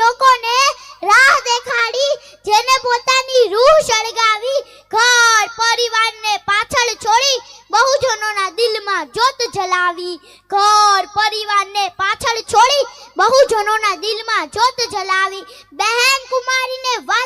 લોકોને રાહ દેખાડી, જેને પોતાની રૂહ સળગાવી, ઘર, પરિવારને પાછળ છોડી બહુજનોના દિલમાં જોત જલાવી, ઘર, પરિવારને પાછળ છોડી બહુજનોના દિલમાં જોત જલાવી, બહેન કુમારીને વાત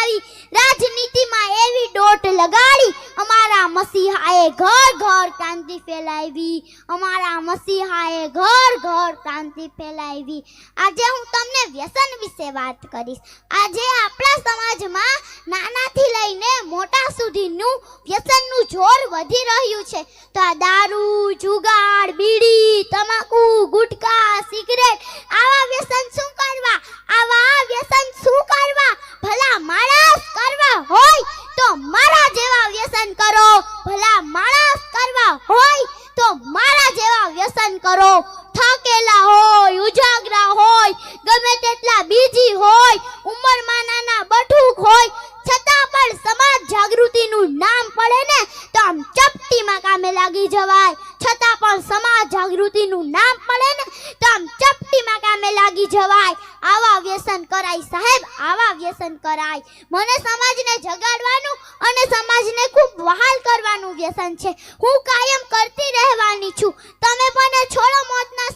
બનાવી રાજનીતિમાં એવી દોટ લગાડી, અમારા મસીહાએ ઘર ઘર ક્રાંતિ ફેલાવી, અમારા મસીહાએ ઘર ઘર ક્રાંતિ ફેલાવી. આજે હું તમને વ્યસન વિશે વાત કરીશ. આજે આપણા સમાજમાં નાનાથી લઈને મોટા સુધીનું વ્યસનનું જોર વધી રહ્યું છે. તો આ દારૂ, જુગાર બીડી તમાકુ ગુટકા સિગરેટ આવા વ્યસન શું કરવા આવા વ્યસન શું કરવા ભલા માણસ કરવા હોય તો મારા જેવા વ્યસન કરો. ભલા માણસ કરવા હોય તો મારા જેવા વ્યસન કરો. થાકેલા હોય, ઉજાગરા હોય, ગમે તેટલા બીજી હોય, ઉંમરમાં નાના બઠુક હોય, છતાં પણ સમાજ જાગૃતિનું નામ પડે ને તો આમ ચપટીમાં કામે લાગી જવાય. છતાં પણ સમાજ જાગૃતિનું નામ પડે ને તો આમ ચપટીમાં કામે લાગી જવાય. આવા વ્યસન કરાય સાહેબ, આવા વ્યસન કરાય. મને સમાજને જગાડવાનું અને સમાજને ખૂબ વહાલ કરવાનું વ્યસન છે. હું કાયમ કરતી રહેવાની છું. તમે મને છોડો મોતના